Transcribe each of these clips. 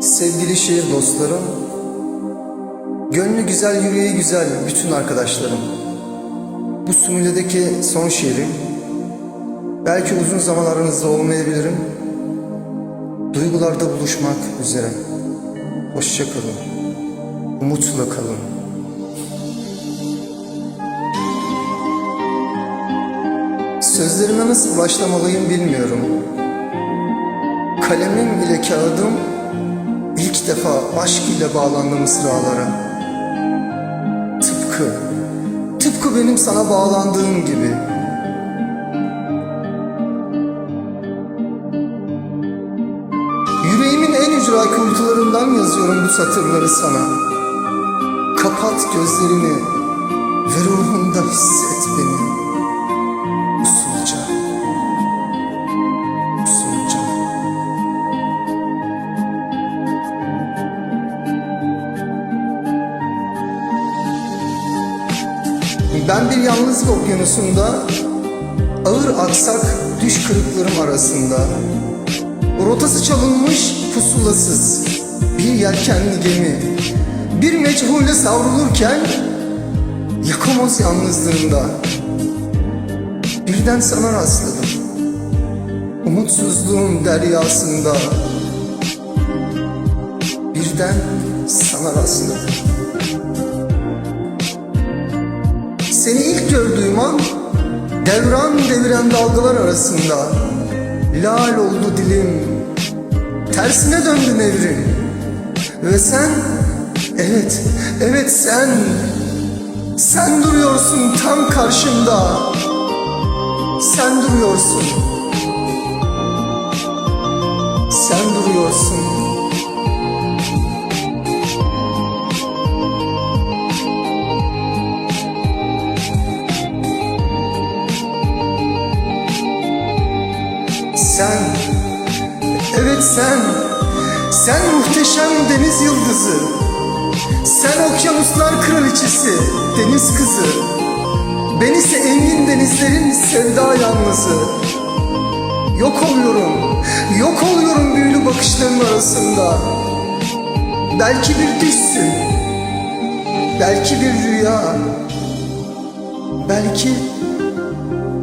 Sevgili şehir dostlarım, gönlü güzel, yüreği güzel bütün arkadaşlarım. Bu Sümüle'deki son şiirim. Belki uzun zaman aranızda olmayabilirim. Duygularda buluşmak üzere. Hoşça kalın. Umutla kalın. Sözlerime nasıl başlamalıyım bilmiyorum. Kalemim ile kağıdım ilk defa aşk ile bağlandı mısralara. Tıpkı, tıpkı benim sana bağlandığım gibi. Yüreğimin en ücra kuytularından yazıyorum bu satırları sana. Kapat gözlerini ve ruhunda hisset beni. Ben bir yalnızlık okyanusunda Ağır aksak düş kırıklarım arasında. Rotası çalınmış pusulasız Bir yelkenli gemi. Bir meçhule savrulurken Yakamoz yalnızlığında Birden sana rastladım Umutsuzluğun deryasında. Birden sana rastladım Seni ilk gördüğüm an Devran deviren dalgalar arasında Lal oldu dilim. Tersine döndü nevrim. Ve sen Evet, evet sen Sen duruyorsun tam karşımda. Sen duruyorsun sen muhteşem deniz yıldızı, sen okyanuslar kraliçesi, deniz kızı, ben ise engin denizlerin sevda yalnızı. Yok oluyorum, yok oluyorum büyülü bakışların arasında. Belki bir düşsün, belki bir rüya, belki,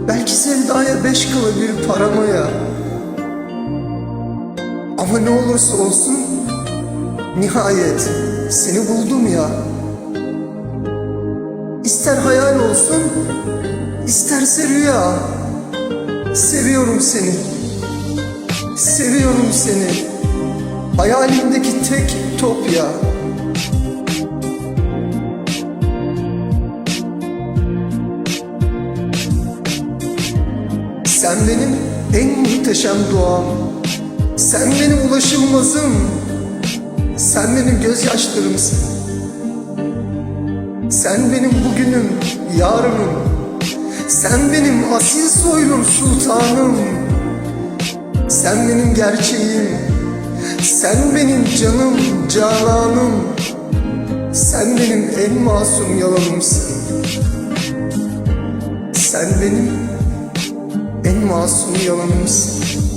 belki sevdaya beş kılı bir paranoya. Ama ne olursa olsun nihayet seni buldum ya. İster hayal olsun, isterse rüya. Seviyorum seni. Seviyorum seni. Hayalimdeki tek topya. Sen benim en muhteşem duam. Sen benim ulaşılmazım. Sen benim gözyaşlarımsın. Sen benim bugünüm, yarınım. Sen benim asil soylum sultanım. Sen benim gerçeğim. Sen benim canım, cananım. Sen benim en masum yalanımsın. Sen benim en masum yalanımsın.